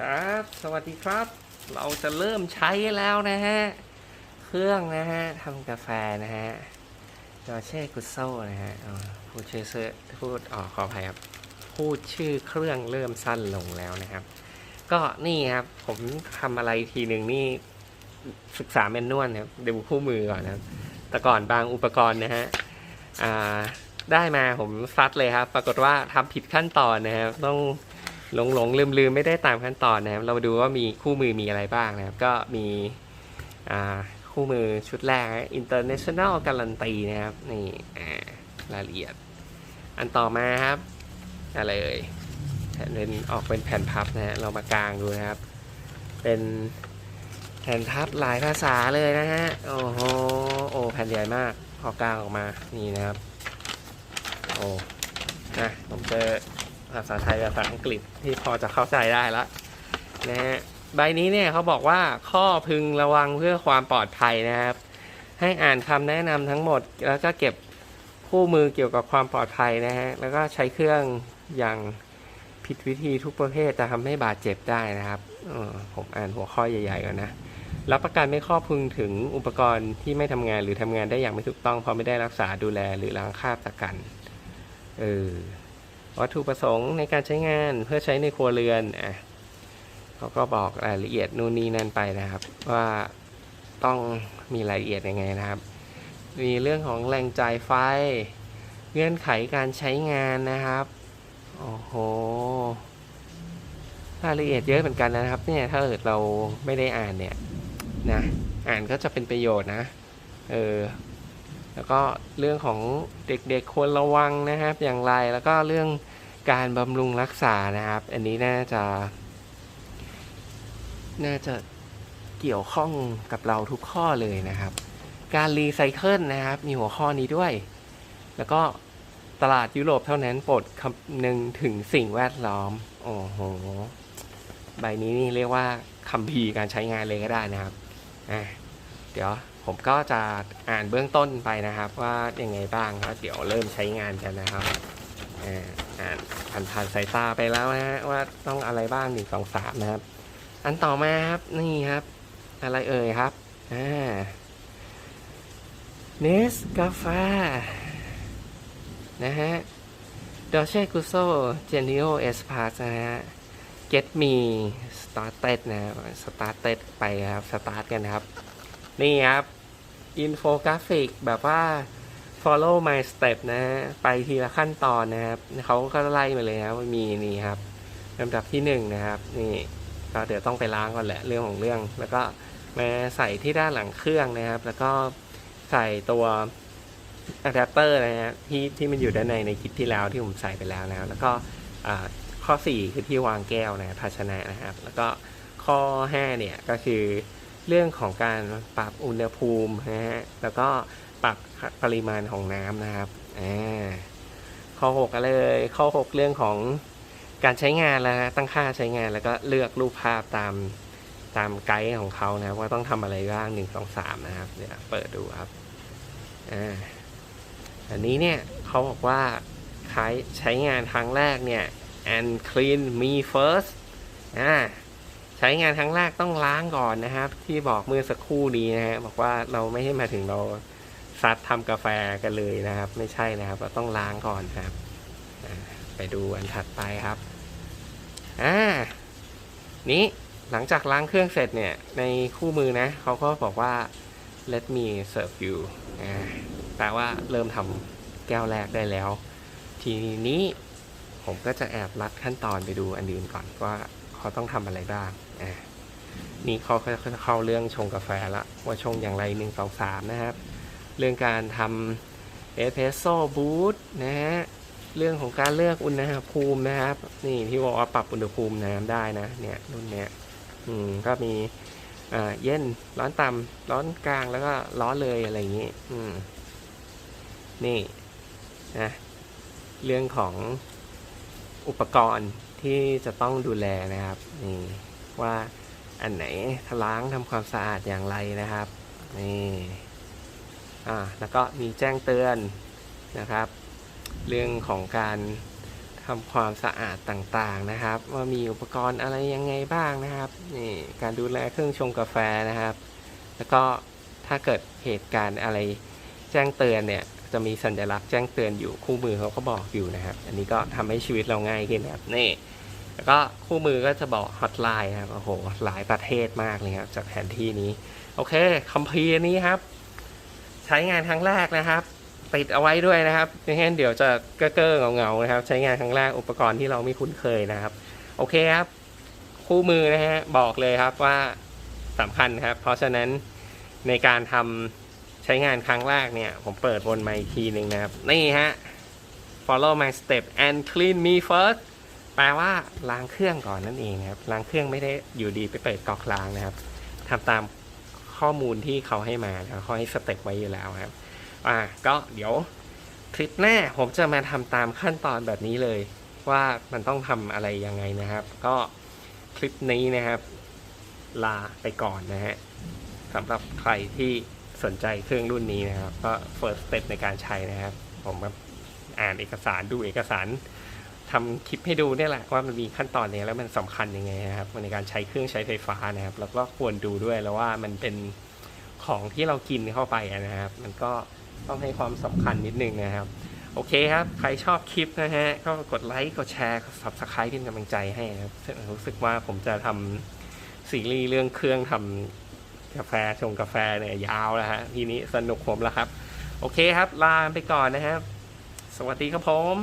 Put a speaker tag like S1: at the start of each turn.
S1: ครับ สวัสดีครับ เราจะเริ่มใช้แล้วนะฮะ เครื่องนะฮะทำกาแฟนะฮะดอเช่กุโซนะฮะพูดชื่อเสื้อพูดอ๋อขออภัยครับ พูดชื่อเครื่องเริ่มสั้นลงแล้วนะครับ ก็นี่ครับ ผมทำอะไรทีหนึ่งนี่ศึกษาแมนนวลนะครับดูคู่มือก่อนนะครับ แต่ก่อนบางอุปกรณ์นะฮะอ่าได้มาผมซัดเลยครับ ปรากฏว่าทำผิดขั้นตอนนะครับต้อง หลงหลงลืมลืมไม่ได้ตามขั้นตอนนะครับ เราดูว่ามีคู่มือมีอะไรบ้างนะครับ ก็มีคู่มือชุดแรก international การันตีนะครับ นี่รายละเอียด อันต่อมาครับ อะไรเอ่ยเป็นออกเป็นแผ่นพับนะฮะ เรามากางดูนะครับ เป็นแผ่นพับหลายภาษาเลยนะฮะ โอ้โห โอ้แผ่นใหญ่มากพอกางออกมา นี่นะครับ โอ้ นะ ผมเจอ ภาษาไทยกับภาษาอังกฤษที่พอจะเข้าใจได้แล้วนะฮะใบนี้เนี่ยเขาบอกว่าข้อพึงระวังเพื่อความปลอดภัยนะครับ ให้อ่านคำแนะนำทั้งหมด แล้วก็เก็บคู่มือเกี่ยวกับความปลอดภัยนะฮะแล้วก็ใช้เครื่องอย่างผิดวิธีทุกประเภทจะทำให้บาดเจ็บได้นะครับออผมอ่านหัวข้อใหญ่ๆก่อนนะรับประกันไม่ครอบคลุมถึงอุปกรณ์ที่ไม่ทำงานหรือทำงานได้อย่างไม่ถูกต้องเพราะไม่ได้รักษาดูแลหรือล้างคราบตะกันเออ วัตถุประสงค์ในการใช้งานเพื่อใช้ในครัวเรือนอะเขาก็บอกรายละเอียดนู่นนี่นั่นไปนะครับ ว่าต้องมีรายละเอียดยังไงนะครับ มีเรื่องของแหล่งจ่ายไฟ เงื่อนไขการใช้งานนะครับโอ้โหรายละเอียดเยอะเหมือนกันนะครับ เนี่ยถ้าเกิดเราไม่ได้อ่านเนี่ยนะอ่านก็จะเป็นประโยชน์นะ เออ แล้วก็เรื่องของเด็กๆควรระวังนะครับ อย่างไรแล้วก็เรื่องการบำรุงรักษานะครับ อันนี้น่าจะ น่าจะเกี่ยวข้องกับเราทุกข้อเลยนะครับ การรีไซเคิลนะครับ มีหัวข้อนี้ด้วย แล้วก็ตลาดยุโรปเท่านั้นโปรดคำนึงถึงสิ่งแวดล้อม โอ้โห ใบนี้นี่เรียกว่าคัมภีร์การใช้งานเลยก็ได้นะครับ อะ เดี๋ยว ผมก็จะอ่านเบื้องต้นไปนะครับ ว่ายังไงบ้างครับเดี๋ยวเริ่มใช้งานกันนะครับอ่านผ่านผ่านสายตาไปแล้วนะฮะว่าต้องอะไรบ้างหนึ่งสองสามนะครับ อันต่อมาครับนี่ครับ อะไรเอ่ยครับอ่าเนสกาแฟนะฮะดอเช่กุโซเจนิโอเอสพาสนะฮะ get me started นะครับ started ไปครับ start กันครับ นี่ครับ อินโฟกราฟิกแบบว่า follow my step นะ ไปทีละขั้นตอนนะครับเขาก็ไล่มาเลยครับมีนี่ครับลำดับที่หนึ่งนะครับ นี่ก็เดี๋ยวต้องไปล้างก่อนแหละเรื่องของเรื่อง แล้วก็มาใส่ที่ด้านหลังเครื่องนะครับ แล้วก็ใส่ตัวอะแดปเตอร์นะฮะที่ที่มันอยู่ด้านในในคลิปที่แล้วที่ผมใส่ไปแล้วนะแล้วก็ข้อ 4 คือที่วางแก้วนะภาชนะนะครับ แล้วก็ข้อ 5 เนี่ยก็คือ เรื่องของการปรับอุณหภูมินะฮะแล้วก็ปรับปริมาณของน้ำนะครับอ่าข้อ6ก็เลย ข้อ 6 เรื่องของการใช้งานแล้วนะตั้งค่าใช้งานแล้วก็เลือกรูปภาพตามตามไกด์ของเขานะว่าต้องทำอะไรบ้างหนึ่งสองสามนะครับเดี๋ยวเปิดดูครับอ่าอันนี้เนี่ยเขาบอกว่าใช้ใช้งานครั้งแรกเนี่ย and clean me first อ่า ช้งานครั้งแรกต้องล้างก่อนนะครับ ที่บอกเมื่อสักครู่นี้นะฮะบอกว่าเราไม่ให้มาถึงเราซัดทำกาแฟกันเลยนะครับ ไม่ใช่นะครับ เราต้องล้างก่อนครับ ไปดูอันถัดไปครับอ่านี้หลังจากล้างเครื่องเสร็จเนี่ย ในคู่มือนะเขาก็บอกว่า let me serve you แปลว่าเริ่มทำแก้วแรกได้แล้ว ทีนี้ผมก็จะแอบลัดขั้นตอนไปดูอันอื่นก่อนว่าเขาต้องทำอะไรบ้าง นี่เขาเข้าเรื่องชงกาแฟละ ว่าชงอย่างไรหนึ่งสองสามนะครับ เรื่องการทำเอสเพรสโซ่บูทนะฮะเรื่องของการเลือกอุณหภูมินะครับ นี่ที่บอกว่าปรับอุณหภูมิน้ำได้นะ เนี่ยรุ่นเนี้ยอืมก็มีอ่าเย็นร้อนต่ำร้อนกลางแล้วก็ร้อนเลยอะไรอย่างนี้ อืมนี่นะเรื่องของอุปกรณ์ที่จะต้องดูแลนะครับนี่ ว่าอันไหนล้างทำความสะอาดอย่างไรนะครับนี่อ่าแล้วก็มีแจ้งเตือนนะครับ เรื่องของการททำความสะอาดต่างๆนะครับ ว่ามีอุปกรณ์อะไรยังไงบ้างนะครับนี่การดูแลเครื่องชงกาแฟนะครับ แล้วก็ถ้าเกิดเหตุการณ์อะไรแจ้งเตือนเนี่ยจะมีสัญลักษณ์แจ้งเตือนอยู่คู่มือเขาก็บอกอยู่นะครับ อันนี้ก็ทำให้ชีวิตเราง่ายขึ้นนะครับนี่ แล้วก็คู่มือก็จะบอกฮอตไลน์นะครับ โอ้โห หลายประเทศมากเลยครับ จากแผนที่นี้ โอเคคัมภีร์นี้ครับ ใช้งานครั้งแรกนะครับ ติดเอาไว้ด้วยนะครับไม่งั้นเดี๋ยวจะเก้อเก้อเงาๆนะครับ ใช้งานครั้งแรกอุปกรณ์ที่เราไม่คุ้นเคยนะครับ โอเคครับ คู่มือนะฮะบอกเลยครับว่าสำคัญครับ เพราะฉะนั้นในการทำใช้งานครั้งแรกเนี่ย ผมเปิดวนมาอีกทีหนึ่งนะครับ นี่ฮะ follow my step and clean me first แปลว่าล้างเครื่องก่อนนั่นเองนะครับ ล้างเครื่องไม่ได้อยู่ดีไปเปิดกอกล้างนะครับทำตามข้อมูลที่เขาให้มาเขาให้สเต็ปไว้อยู่แล้วครับ อ่า ก็เดี๋ยวคลิปหน้าผมจะมาทำตามขั้นตอนแบบนี้เลย ว่ามันต้องทำอะไรยังไงนะครับ ก็คลิปนี้นะครับ ลาไปก่อนนะฮะสำหรับใครที่สนใจเครื่องรุ่นนี้นะครับ ก็ first step ในการใช้นะครับ ผมอ่านเอกสารดูเอกสาร ทำคลิปให้ดูเนี่ยแหละว่ามันมีขั้นตอนนี้แล้วมันสำคัญยังไงนะครับในการใช้เครื่องใช้ไฟฟ้านะครับแล้วก็ควรดูด้วยแล้วว่ามันเป็นของที่เรากินเข้าไปนะครับ มันก็ต้องให้ความสำคัญนิดนึงนะครับ โอเคครับ ใครชอบคลิปนะฮะก็กดไลค์กดแชร์กด subscribe เป็นกำลังใจให้นะครับรู้สึกว่าผมจะทำซีรีส์เรื่องเครื่องทำกาแฟชงกาแฟเนี่ยยาวแล้วฮะทีนี้สนุกผมแล้วครับ โอเคครับ ลาไปก่อนนะครับ สวัสดีครับผม